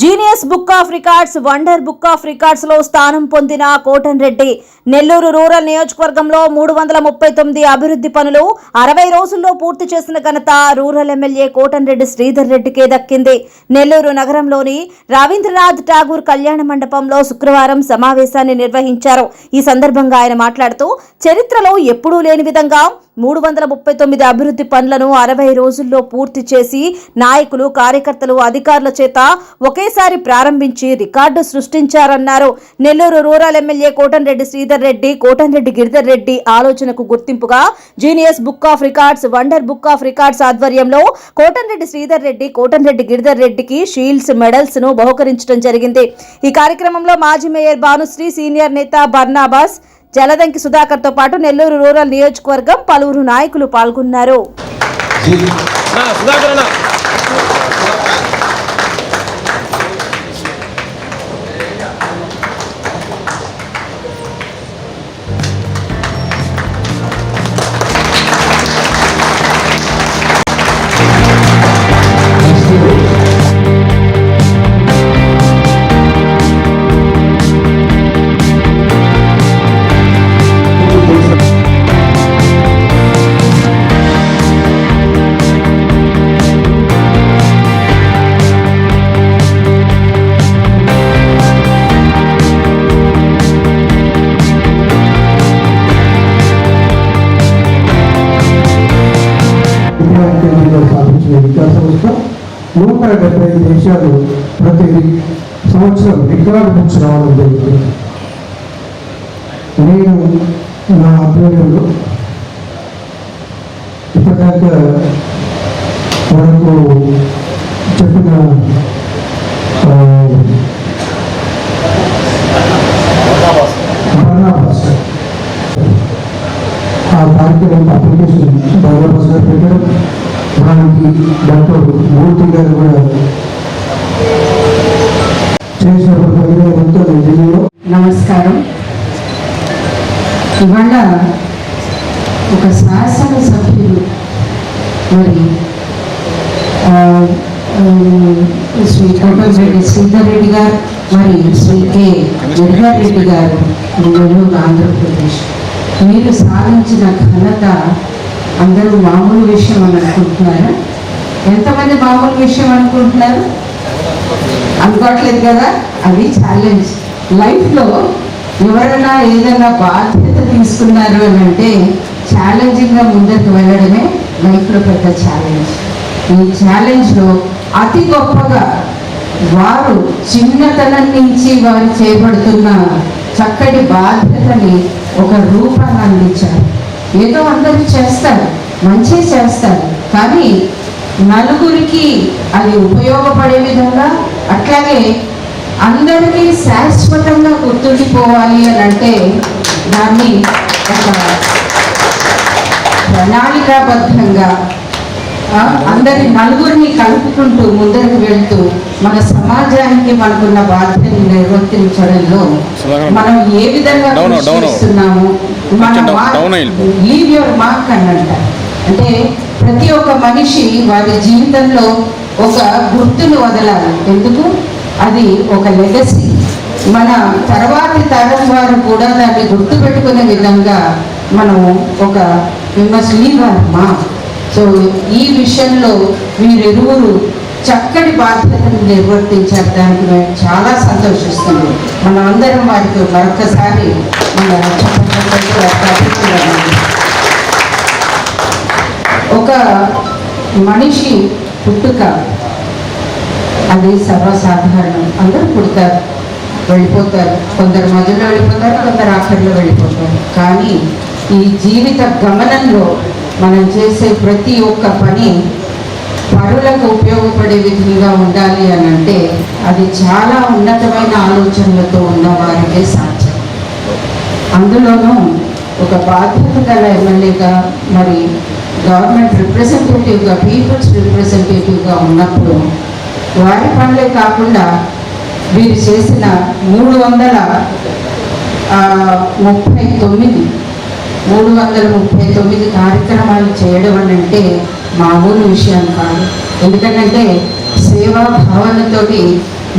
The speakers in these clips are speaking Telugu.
Genius book of records wonder book of రికార్డ్స్లో స్థానం పొందిన కోటన్ రెడ్డి. నెల్లూరు రూరల్ నియోజకవర్గంలో మూడు వందల ముప్పై తొమ్మిది అభివృద్ధి పనులు అరవై రోజుల్లో పూర్తి చేసిన ఘనత రూరల్ ఎమ్మెల్యే కోటన్ రెడ్డి శ్రీధర్ రెడ్డికే దక్కింది. నెల్లూరు నగరంలోని రవీంద్రనాథ్ ఠాగూర్ కళ్యాణ మండపంలో శుక్రవారం సమావేశాన్ని నిర్వహించారు. ఈ సందర్భంగా ఆయన మాట్లాడుతూ చరిత్రలో ఎప్పుడూ లేని విధంగా మూడు వందల ముప్పై తొమ్మిది అభివృద్ధి పనులను అరవై రోజుల్లో పూర్తి చేసి నాయకులు కార్యకర్తలు అధికారుల చేత ఒకేసారి ప్రారంభించి రికార్డు సృష్టించారన్నారు. నెల్లూరు రూరల్ ఎమ్మెల్యే కోటంరెడ్డి శ్రీధర్ రెడ్డి కోటంరెడ్డి గిరిధర్ రెడ్డి ఆలోచనకు గుర్తింపుగా genius book of records wonder book of records ఆధ్వర్యంలో కోటంరెడ్డి శ్రీధర్ రెడ్డి కోటంరెడ్డి గిరిధర్ రెడ్డికి షీల్డ్స్ మెడల్స్ను బహుకరించడం జరిగింది. ఈ కార్యక్రమంలో మాజీ మేయర్ భానుశ్రీ సీనియర్ నేత బర్నాబాస్ జలదంకి సుధాకర్తో పాటు నెల్లూరు రూరల్ నియోజకవర్గం పలువురు నాయకులు పాల్గొన్నారు. నూట డెబ్బై ఐదు దేశాలు ప్రతి సంవత్సరం రికార్డు బుక్స్ రావడం జరుగుతుంది. నేను నా ఆధ్వర్యంలో ఇప్పటిదాకా మనకు చెప్పిన ఆ, ఆ కార్యక్రమం అప్లికేషన్ బర్నాబాస్ గారు పెట్టడం దానికి డాక్టర్ మూర్తి గారు కూడా చేసినప్పుడు నమస్కారం. ఇవాళ ఒక శాసన సభ్యులు మరి శ్రీ కోటమిరెడ్డి శ్రీధర్ రెడ్డి గారు మరి శ్రీ కె. జగన్ రెడ్డి గారు నెల్లూరు ఆంధ్రప్రదేశ్. మీరు సాధించిన ఘనత అందరూ మామూలు విషయం అని అనుకుంటున్నారా? ఎంతమంది మామూలు విషయం అనుకుంటున్నారు? అనుకోవట్లేదు కదా? అది ఛాలెంజ్ లైఫ్లో ఎవరైనా ఏదైనా బాధ్యత తీసుకున్నారు అని అంటే ఛాలెంజింగ్గా ముందరికి వెళ్ళడమే లైఫ్లో పెద్ద ఛాలెంజ్ ఈ ఛాలెంజ్లో అతి గొప్పగా వారు చిన్నతనం నుంచి వారు చేపడుతున్న చక్కటి బాధ్యతని ఒక రూపాన్ని అందించారు. ఏదో అందరూ చేస్తారు మంచి చేస్తారు కానీ నలుగురికి అది ఉపయోగపడే విధంగా అట్లాగే అందరికీ శాశ్వతంగా గుర్తుండిపోవాలి అని అంటే దాన్ని ఒక ప్రణాళికాబద్ధంగా అందరి నలుగురిని కలుపుకుంటూ ముందరికి వెళ్తూ మన సమాజానికి మనకున్న బాధ్యతను నిర్వర్తించడంలో మనం ఏ విధంగా. చేస్తున్నాము మన. లీవ్ యువర్ మార్క్ అంటే ప్రతి ఒక్క మనిషి వారి జీవితంలో ఒక గుర్తును వదలాలి. ఎందుకు? అది ఒక లెగసీ మన తర్వాతి తరం వారు కూడా దాన్ని గుర్తుపెట్టుకునే విధంగా మనం ఒక మస్ట్ లీవ్ మార్క్ సో ఈ విషయంలో వీరిరువురు చక్కటి బాధ్యతను నిర్వర్తించారు. దానికి మేము చాలా సంతోషిస్తున్నాం. మన అందరం వారికి మరొకసారి మన ఒక మనిషి పుట్టుక అది సర్వసాధారణం. అందరూ పుడతారు వెళ్ళిపోతారు. కొందరు మధ్యలో వెళ్ళిపోతారు కొందరు ఆఖరిలో వెళ్ళిపోతారు. కానీ ఈ జీవిత గమనంలో మనం చేసే ప్రతి ఒక్క పని పరులకు ఉపయోగపడే విధంగా ఉండాలి అని అంటే అది చాలా ఉన్నతమైన ఆలోచనలతో ఉన్నవారికే సాధ్యం. అందులోనూ ఒక బాధ్యత గల ఎమ్మెల్యేగా మరి గవర్నమెంట్ రిప్రజెంటేటివ్గా పీపుల్స్ రిప్రజెంటేటివ్గా ఉన్నప్పుడు వారి పనులే కాకుండా వీరు చేసిన మూడు వందల ముప్పై తొమ్మిది మూడు వందల ముప్పై తొమ్మిది కార్యక్రమాలు చేయడం అని అంటే మామూలు విషయం కాదు. ఎందుకంటే సేవా భావనతోటి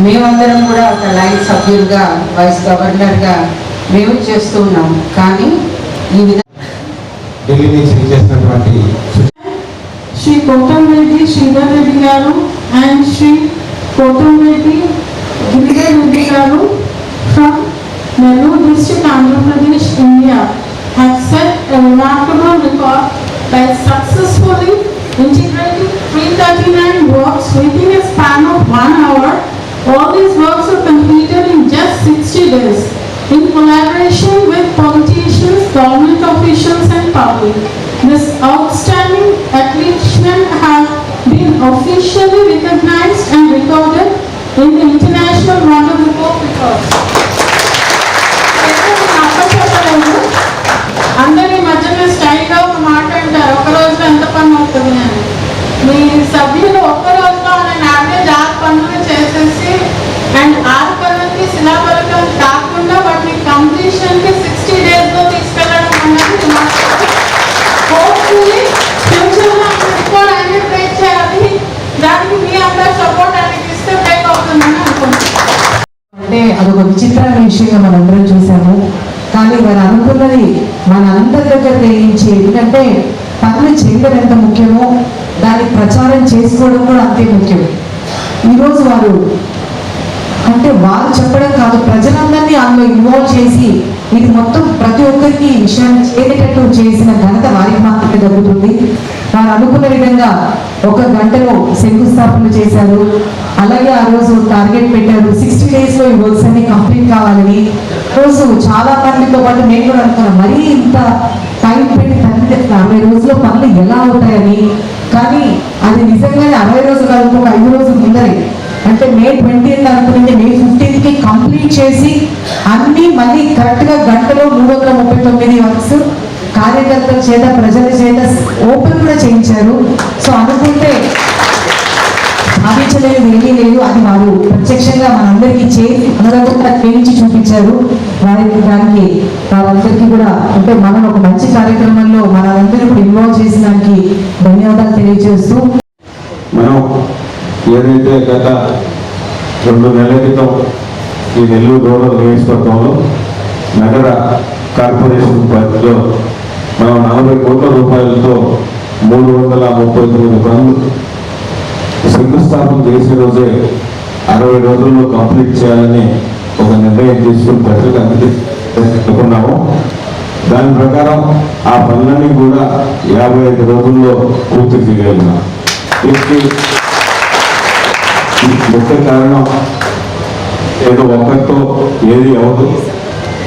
మేమందరం కూడా ఒక లైన్ సభ్యులుగా వైస్ గవర్నర్గా మేము చేస్తూ ఉన్నాం. కానీ ఈ విధంగా ఢిల్లీ నుంచి చేసినటువంటి Shri Kotamreddy Sridhar Reddy Garu and Shri Kotamreddy Giridhar Reddy Garu from Nellore have set a remarkable record by successfully integrating 339 works within a span of one hour. All these works were completed in just 60 days in collaboration with politicians, government officials and public. This outstanding accomplishment has been officially recognized and recorded in the International విచిత్రమైన మనందరం చూసాము కానీ వారు అనుకున్నది మనందరి దగ్గర గ్రహించి ఎందుకంటే పనులు చేయడం ఎంత ముఖ్యమో దాన్ని ప్రచారం చేసుకోవడం కూడా అంతే ముఖ్యం. ఈరోజు వారు అంటే వారు చెప్పడం కాదు ప్రజలందరినీ అందులో ఇన్వాల్వ్ చేసి ఇది మొత్తం ప్రతి ఒక్కరికి ఈ విషయాన్ని చేరేటట్టు చేసిన ఘనత వారికి మాత్రమే దొరుకుతుంది వారు అనుకున్న విధంగా ఒక గంటలో శంకుస్థాపన చేశారు. అలాగే ఆ రోజు టార్గెట్ పెట్టారు. సిక్స్ డేస్లో ఈ వర్క్స్ అన్ని కంప్లీట్ కావాలని రోజు చాలా మందితో పాటు నేను కూడా అనుకున్నాను మరీ ఇంత టైం పెట్టి తగ్గితే అరవై రోజుల్లో పనులు ఎలా అవుతాయని? కానీ అది నిజంగానే అరవై రోజులు కాదు ఒక ఐదు రోజులు ముందరే. అంటే మే ట్వంటీ అనుకుని మే ఫిఫ్టీన్త్కి కంప్లీట్ చేసి అన్ని మళ్ళీ కరెక్ట్గా గంటలో మూడు వందల ముప్పై తొమ్మిది వర్క్స్ కార్యకర్తల చేత ప్రజల చేత ఓపెన్ కూడా చేయించారు. సో అనుకుంటే భావించలేదు ఏమీ లేదు అది వారు. ప్రత్యక్షంగా మనందరికీ చేసి మనదంతా చేయించి చూపించారు వారికి దానికి వారందరికీ కూడా అంటే మనం ఒక మంచి కార్యక్రమంలో మనందరూ ఇప్పుడు ఇన్వాల్వ్ చేసినానికి ధన్యవాదాలు తెలియజేస్తూ. మనం ఏదైతే గత రెండు నెలల క్రితం ఈ నెల్లూరు రూరల్ నియోజకవర్గంలో నగర కార్పొరేషన్ పరిధిలో మనం నలభై కోట్ల రూపాయలతో మూడు వందల ముప్పై తొమ్మిది పనులు శంకుస్థాపన చేసే రోజే అరవై రోజుల్లో కంప్లీట్ చేయాలని ఒక నిర్ణయం తీసుకుని ప్రజలకు అందుకున్నాము దాని ప్రకారం ఆ పనులన్నీ కూడా యాభై ఐదు రోజుల్లో పూర్తి చేయగలిగినాం. దీనికి ముఖ్య కారణం ఏదో ఒకరితో ఏది అవ్వదు.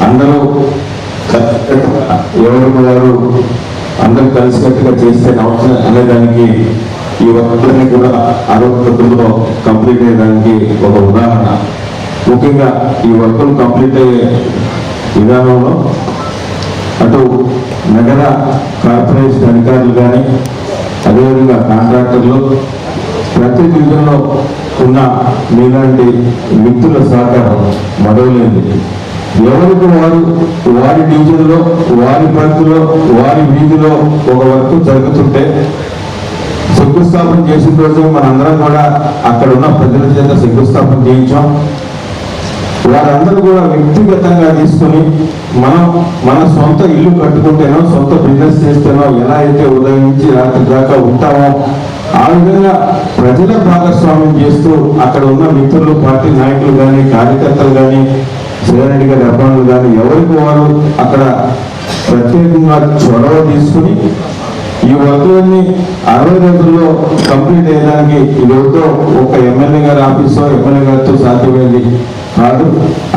అందరూ ఎవరు ఎవరికి అందరూ కలిసికట్టుగా చేస్తే అవసరం అనేదానికి వర్కులన్నీ కూడా అరవత్తులో కంప్లీట్ అయ్యడానికి ఒక ఉదాహరణ. ముఖ్యంగా ఈ వర్కులు కంప్లీట్ అయ్యే విధానంలో అటు నగర కార్పొరేషన్ అధికారులు కానీ అదేవిధంగా కాంట్రాక్టర్లు ప్రతి డివిజన్లో ఉన్న మీలాంటి వ్యక్తుల సహకారం మొదలైంది ఎవరికి వారు వారి డివిజన్లో వారి పరిధిలో వారి వీధిలో ఒక వర్క్ జరుగుతుంటే శంకుస్థాపన చేసిన రోజు మనందరం కూడా అక్కడ ఉన్న ప్రజల చేత శంకుస్థాపన చేయించాం. వారందరూ కూడా వ్యక్తిగతంగా తీసుకుని మనం మన సొంత ఇల్లు కట్టుకుంటేనో సొంత బిజినెస్ చేస్తేనో ఎలా అయితే ఉదయం నుంచి రాత్రి దాకా ఉంటామో ఆ విధంగా ప్రజల భాగస్వామ్యం చేస్తూ అక్కడ ఉన్న మిత్రులు పార్టీ నాయకులు కానీ కార్యకర్తలు కానీ శ్రీరెడ్డి గారి అభిమానులు కానీ ఎవరికి వారు అక్కడ ప్రత్యేకంగా చొరవ తీసుకుని ఈ వర్కులన్నీ అరవై రోజుల్లో కంప్లీట్ అయ్యడానికి ఇదితో ఒక ఎమ్మెల్యే గారి ఆఫీసో ఎమ్మెల్యే గారితో సాధ్యమైంది కాదు.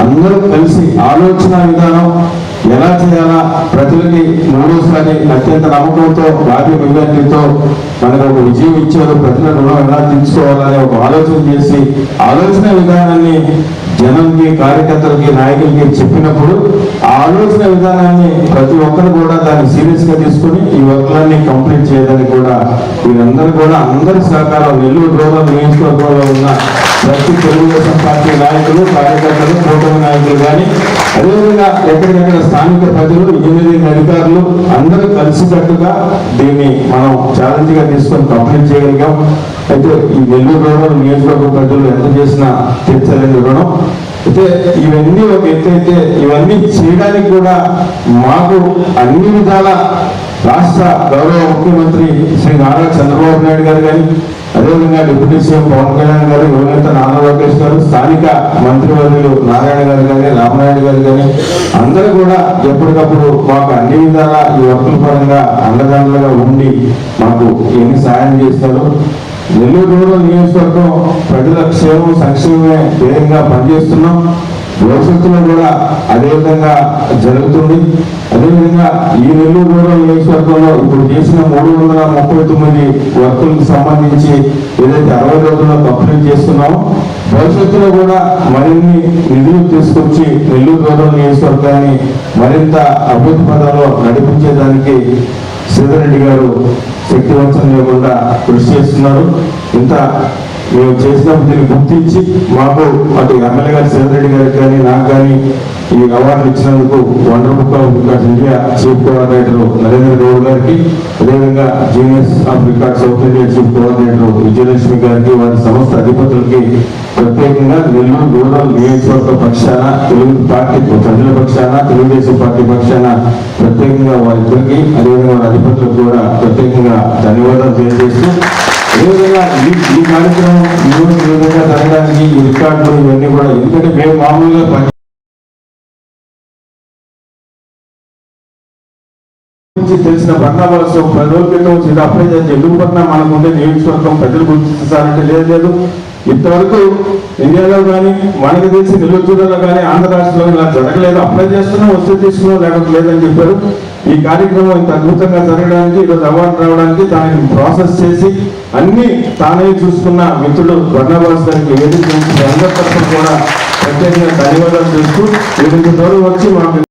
అందరూ కలిసి ఆలోచన విధానం ఎలా చేయాలా ప్రజలకి మూడోసారి అత్యంత నమ్మకంతో భారీ మెజార్టీతో మనకు ఒక విజయం ఇచ్చారు ప్రజల రుణం ఎలా తీర్చుకోవాలని ఒక ఆలోచన చేసి ఆలోచన విధానాన్ని జనంకి కార్యకర్తలకి నాయకులకి చెప్పినప్పుడు ఆ ఆలోచన విధానాన్ని ప్రతి ఒక్కరు కూడా దాన్ని సీరియస్గా తీసుకుని ఈ వర్క్లన్నీ కంప్లీట్ చేయడానికి కూడా వీరందరూ కూడా అందరి సహకారం నెల్లూరు రూరల్ నియోజకవర్గంలో ఉన్న ప్రతి తెలుగుదేశం పార్టీ నాయకులు కార్యకర్తలు కూటమి నాయకులు కానీ అదేవిధంగా ఎక్కడికక్కడ స్థానిక ప్రజలు ఇంజనీరింగ్ అధికారులు అందరూ కలిసికట్టుగా దీన్ని మనం ఛాలెంజ్గా తీసుకొని కంప్లీట్ చేయగలిగాం. అయితే ఈ నెల్లూరు రూరల్ నియోజకవర్గ ప్రజలు ఎంత చేసినా తీర్చలేని రుణం. అయితే ఇవన్నీ ఒక ఎత్తైతే అయితే ఇవన్నీ చేయడానికి కూడా మాకు అన్ని విధాల రాష్ట్ర గౌరవ ముఖ్యమంత్రి శ్రీ నారా చంద్రబాబు నాయుడు గారు కానీ అదేవిధంగా డిప్యూటీ సీఎం పవన్ కళ్యాణ్ గారు యువనేత నారా లోకేష్ గారు స్థానిక మంత్రివర్యులు నారాయణ గారు కానీ రామనాయుడు గారు కానీ అందరూ కూడా ఎప్పటికప్పుడు మాకు అన్ని విధాల ఈ వర్కుల పరంగా అండదండలుగా ఉండి మాకు ఎన్ని సాయం చేస్తారు నెల్లూరు రూరల్ నియోజకవర్గం ప్రజల క్షేమం సంక్షేమమే ధ్యేయంగా పనిచేస్తున్నాం. భవిష్యత్తులో కూడా అదే విధంగా జరుగుతుంది. అదేవిధంగా ఈ నెల్లూరు రూరల్ నియోజకవర్గంలో ఇప్పుడు చేసిన మూడు వందల ముప్పై తొమ్మిది వర్కులకు సంబంధించి ఏదైతే అరవై రోజుల్లో కంప్లీట్ చేస్తున్నామో భవిష్యత్తులో కూడా మరిన్ని నిధులు తీసుకొచ్చి నెల్లూరు రూరల్ నియోజకవర్గాన్ని మరింత అభివృద్ధి పదాల్లో నడిపించేదానికి సీతారెడ్డి గారు శక్తివంతం లేకుండా కృషి చేస్తున్నారు. ఇంత మేము చేసినప్పుడు దీన్ని గుర్తించి మాకు అటు ఎమ్మెల్యే గారు చంద్రెడ్డి గారికి కానీ నాకు కానీ ఈ అవార్డు ఇచ్చినందుకు wonder book of records India chief coordinator Narendra Goud గారికి అదేవిధంగా genius of records south India chief coordinator Vijayalakshmi గారికి వారి సంస్థ అధిపతులకి ప్రత్యేకంగా నెల్లూరు రూరల్ నియోజకవర్గ పక్షాన తెలుగు పార్టీ ప్రజల పక్షాన తెలుగుదేశం పార్టీ పక్షాన ప్రత్యేకంగా వారిద్దరికి అదేవిధంగా వారి అధిపతులకు కూడా ప్రత్యేకంగా ధన్యవాదాలు తెలియజేస్తూ అదేవిధంగా ఈ ఈ కార్యక్రమం ఈ ఈ విధంగా జరగడానికి ఈ రికార్డులు ఇవన్నీ కూడా ఎందుకంటే మేము మామూలుగా పని గురించి తెలిసిన బర్ణాబాస్ పది రోజుల క్రితం వచ్చి అప్లై చేసి ఎందుకు పడినా మనకు ఉండే నియోజకవర్గం ప్రజలు గుర్తిస్తారంటే లేదు లేదు. ఇంతవరకు ఇండియాలో కానీ మనకి తెలిసి నెల్లూరు కానీ ఆంధ్ర రాష్ట్రంలో ఇలా జరగలేదు. అప్లై చేస్తున్నాం వస్తే తీసుకున్నాం లేకపోతే లేదని చెప్పారు. ఈ కార్యక్రమం ఇంత అద్భుతంగా జరగడానికి ఈరోజు అవార్డు రావడానికి దానికి ప్రాసెస్ చేసి అన్ని తానే చూసుకున్న మిత్రుడు బర్ణాబాస్ గారికి వేదిక అందరి తరఫున కూడా ప్రత్యేకంగా ధన్యవాదాలు చేస్తూ వీరికి దూరం వచ్చి మాకు